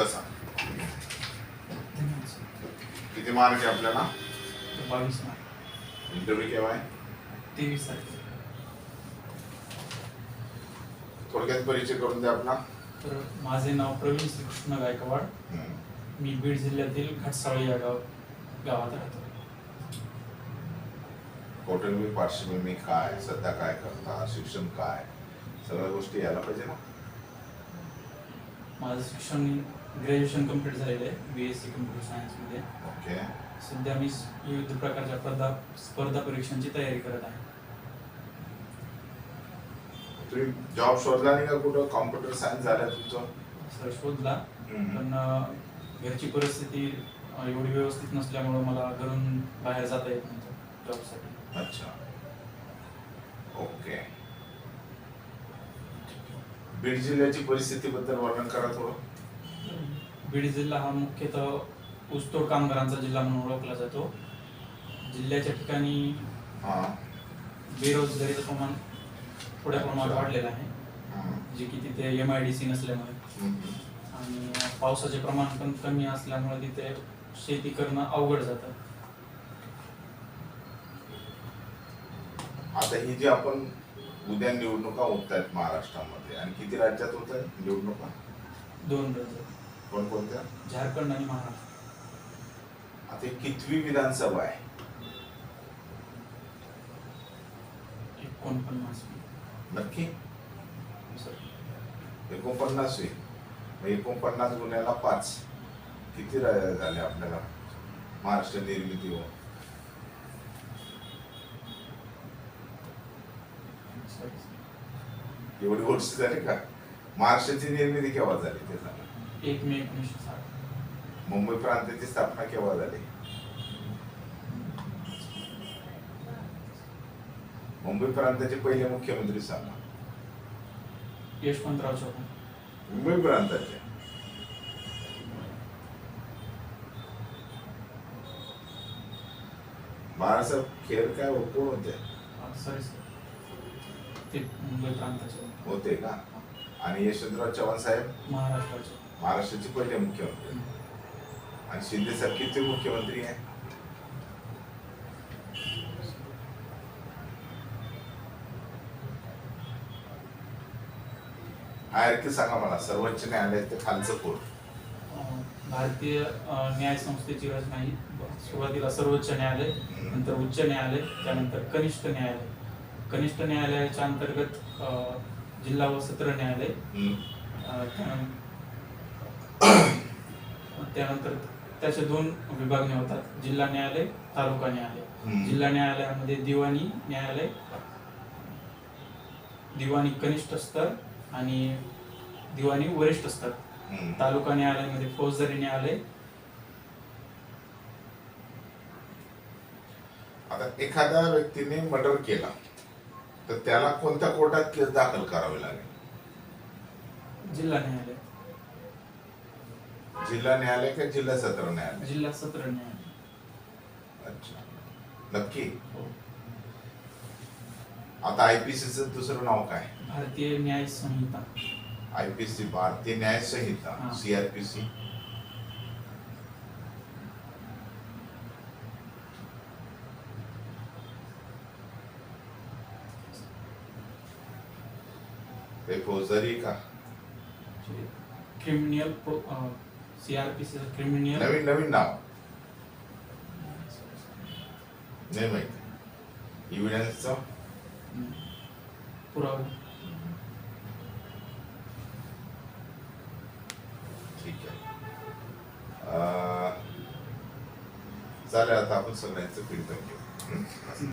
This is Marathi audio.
बसा किती मार्क आहे आपल्याला? बावीस इंटरव्ह्यू केव्हा आहे? तेवीस तारीख थोडक्यात परिचय करून द्या आपला. तर माझे नाव प्रवीण श्रीकृष्ण गायकवाड. मी बीड जिल्ह्यातील घाटसावळी या गाव गावात राहतो. कौटुंबिक पार्श्वभूमी काय? सध्या काय करता? शिक्षण काय? सगळ्या गोष्टी यायला पाहिजे ना? माझं शिक्षण ग्रॅज्युएशन कंप्लीट झालेलं आहे बी एस सी कम्प्युटर सायन्समध्ये ओके. सध्या मी विविध प्रकारच्या स्पर्धा स्पर्धा परीक्षांची तयारी करत आहे. तुम्ही जॉब शोधला नाही का कुठं? कॉम्प्युटर सायन्स झालं तुमचं? सर शोधला हम्म. पण अं, घरची परिस्थिती अं, एवढी व्यवस्थित नसल्यामुळं मला घरून बाहेर जाता येत नव्हतं जॉबसाठी अच्छा ओके बीड जिल्ह्याची परिस्थितीबद्दल वर्णन करा थोडं बीड जिल्हा हा मुख्यतः ऊसतोड कामगारांचा जिल्हा म्हणून ओळखला जातो जिल्ह्याच्या ठिकाणी बेरोजगारीचं प्रमाण थोड्या प्रमाणात. वाढलेलं आहे. जे की तिथे एम आय डी सी नसल्यामुळे. आणि पावसाचे प्रमाण पण कमी असल्यामुळे तिथे शेती करणं अवघड जातं आता ही जी आपण उद्या निवडणुका होत आहेत महाराष्ट्रामध्ये. आणि किती राज्यात होत आहेत निवडणुका? दोन राज्य कोणकोणत्या? झारखंड आणि महाराष्ट्र. आता ही कितवी विधानसभा आहे? एकोणपन्नास नक्की? सर. एकोणपन्नासवी. मग एकोणपन्नास गुन्ह्याला पाच. किती रा- झाले आपल्याला? महाराष्ट्र निर्मिती हो एवढी वर्ष झाली का? महाराष्ट्राची निर्मिती केव्हा झाली ते सांगा. एक मे एकोणीसशे साठ. मुंबई प्रांताची स्थापना केव्हा झाली? मुंबई प्रांताचे पहिले मुख्यमंत्री सांगा. यशवंतराव चव्हाण. मुंबई प्रांताचे. बाळासाहेब खेर काय कोण होते? Sorry sir. ते मुंबई प्रांताचे. होते का? आणि यशवंतराव चव्हाण साहेब? महाराष्ट्राचे. महाराष्ट्राचे पहिले मुख्यमंत्री. आणि शिंदे साहेब किती मुख्यमंत्री आहे. सांगा मला सर्वोच्च न्यायालय ते खालचं कोण? अं, भारतीय अं, न्याय संस्थेची रचना ही सुरुवातीला सर्वोच्च न्यायालय नंतर उच्च न्यायालय त्यानंतर कनिष्ठ न्यायालय. कनिष्ठ न्यायालयाच्या अंतर्गत जिल्हा व सत्र न्यायालय. त्यानंतर त्याचे दोन विभागणे होतात. जिल्हा न्यायालय तालुका न्यायालय. जिल्हा न्यायालयामध्ये दिवाणी न्यायालय दिवाणी कनिष्ठ स्तर आणि दिवाणी वरिष्ठ स्तर. तालुका न्यायालयामध्ये फौजदारी न्यायालय. आता एखाद्या व्यक्तीने मर्डर केला. तर त्याला कोणत्या कोर्टात केस दाखल करावी लागेल? जिल्हा न्यायालय. जिल्हा न्यायालय का जिल्हा सत्र न्यायालय? जिल्हा सत्र न्यायालय. अच्छा. नक्की? हो. आता आयपीसीचं दुसरं नाव काय? भारतीय न्याय संहिता. आयपीसी भारतीय न्याय संहिता. सीआरपीसी ते फौजदारी का क्रिमिनल सीआरपीसी क्रिमिनल नवीन नवीन नाव नाही माहिती इव्हिडन्सचं पुरावा ठीक आहे अं, चालेल आता आपण सगळ्यांचं फीडबॅक घेऊ हं?